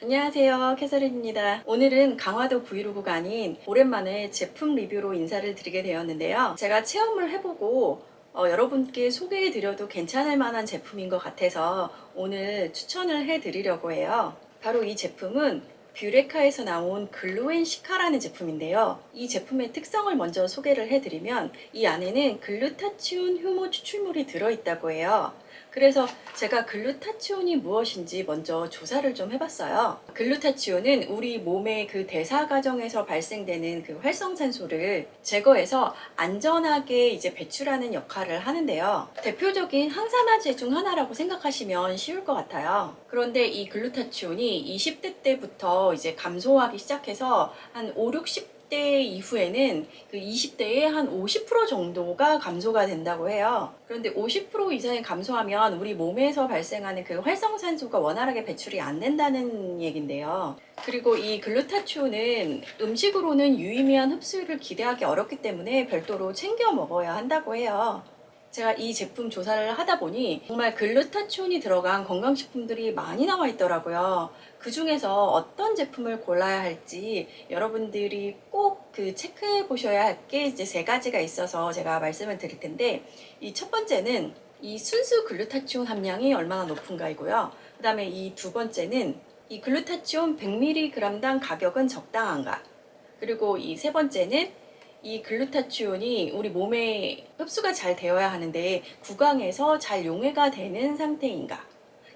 안녕하세요 캐서린입니다 오늘은 강화도 브이로그가 아닌 오랜만에 제품 리뷰로 인사를 드리게 되었는데요 제가 체험을 해보고 어, 여러분께 소개해 드려도 괜찮을 만한 제품인 것 같아서 오늘 추천을 해 드리려고 해요 바로 이 제품은 뷰레카에서 나온 글루엔 시카라는 제품인데요. 이 제품의 특성을 먼저 소개를 해드리면 이 안에는 글루타치온 효모 추출물이 들어있다고 해요. 그래서 제가 글루타치온이 무엇인지 먼저 조사를 좀 해봤어요. 글루타치온은 우리 몸의 그 대사 과정에서 발생되는 그 활성산소를 제거해서 안전하게 이제 배출하는 역할을 하는데요. 대표적인 항산화제 중 하나라고 생각하시면 쉬울 것 같아요. 그런데 이 글루타치온이 20대 때부터 이제 감소하기 시작해서 한 5, 60 10대 이후에는 그 20대의 한 50% 정도가 감소가 된다고 해요. 그런데 50% 이상이 감소하면 우리 몸에서 발생하는 그 활성산소가 원활하게 배출이 안 된다는 얘긴데요. 그리고 이 글루타치온은 음식으로는 유의미한 흡수율을 기대하기 어렵기 때문에 별도로 챙겨 먹어야 한다고 해요. 제가 이 제품 조사를 하다 보니 정말 글루타치온이 들어간 건강식품들이 많이 나와 있더라고요. 그 중에서 어떤 제품을 골라야 할지 여러분들이 꼭 그 체크해 보셔야 할 게 이제 세 가지가 있어서 제가 말씀을 드릴 텐데 이 첫 번째는 이 순수 글루타치온 함량이 얼마나 높은가이고요. 그 다음에 이 두 번째는 이 글루타치온 100mg당 가격은 적당한가. 그리고 이 세 번째는 이 글루타치온이 우리 몸에 흡수가 잘 되어야 하는데 구강에서 잘 용해가 되는 상태인가?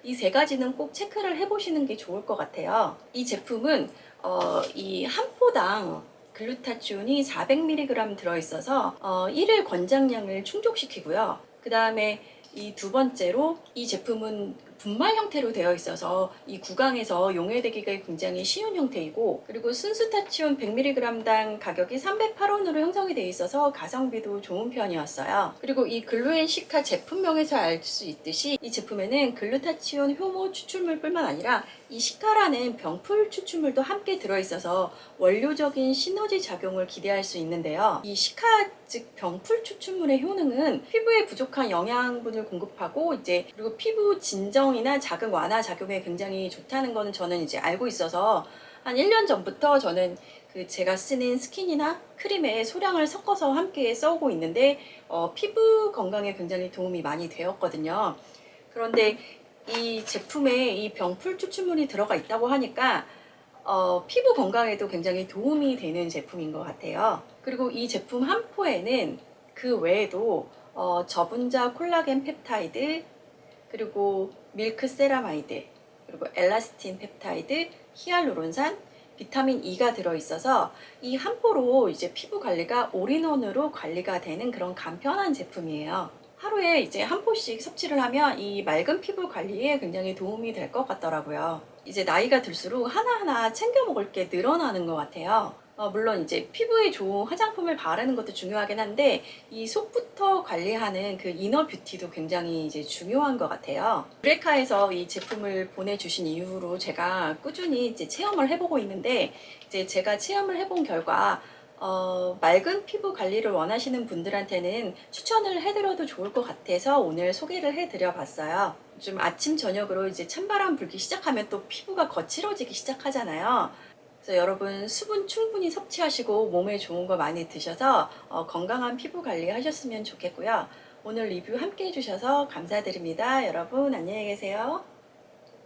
이 세 가지는 꼭 체크를 해보시는 게 좋을 것 같아요. 이 제품은 어, 이 한 포당 글루타치온이 400mg 들어있어서 어, 1일 권장량을 충족시키고요. 그 다음에 이 두 번째로 이 제품은 분말 형태로 되어 있어서 이 구강에서 용해되기가 굉장히 쉬운 형태이고 그리고 순수타치온 100mg당 가격이 308원으로 형성이 되어 있어서 가성비도 좋은 편이었어요. 그리고 이 글루엔 시카 제품명에서 알 수 있듯이 이 제품에는 글루타치온 효모 추출물뿐만 아니라 이 시카라는 병풀 추출물도 함께 들어있어서 원료적인 시너지 작용을 기대할 수 있는데요. 이 시카 즉 병풀 추출물의 효능은 피부에 부족한 영양분을 공급하고 이제 그리고 피부 진정 이나 자극 완화 작용에 굉장히 좋다는 거는 저는 이제 알고 있어서 한 1년 전부터 저는 그 제가 쓰는 스킨이나 크림에 소량을 섞어서 함께 써오고 있는데 어, 피부 건강에 굉장히 도움이 많이 되었거든요. 그런데 이 제품에 이 병풀 추출물이 들어가 있다고 하니까 어, 피부 건강에도 굉장히 도움이 되는 제품인 것 같아요. 그리고 이 제품 한 포에는 그 외에도 어, 저분자 콜라겐 펩타이드, 그리고 밀크 세라마이드, 그리고 엘라스틴 펩타이드, 히알루론산, 비타민 E가 들어있어서 이 한 포로 이제 피부 관리가 올인원으로 관리가 되는 그런 간편한 제품이에요. 하루에 이제 한 포씩 섭취를 하면 이 맑은 피부 관리에 굉장히 도움이 될 것 같더라고요. 이제 나이가 들수록 하나하나 챙겨 먹을 게 늘어나는 것 같아요. 어, 물론 이제 피부에 좋은 화장품을 바르는 것도 중요하긴 한데 이 속부터 관리하는 그 이너 뷰티도 굉장히 이제 중요한 것 같아요. 브레카에서 이 제품을 보내주신 이후로 제가 꾸준히 이제 체험을 해보고 있는데 이제 제가 체험을 해본 결과 어, 맑은 피부 관리를 원하시는 분들한테는 추천을 해드려도 좋을 것 같아서 오늘 소개를 해드려 봤어요. 좀 아침, 저녁으로 이제 찬바람 불기 시작하면 또 피부가 거칠어지기 시작하잖아요. 그래서 여러분 수분 충분히 섭취하시고 몸에 좋은 거 많이 드셔서 어, 건강한 피부 관리 하셨으면 좋겠고요. 오늘 리뷰 함께 해주셔서 감사드립니다. 여러분 안녕히 계세요.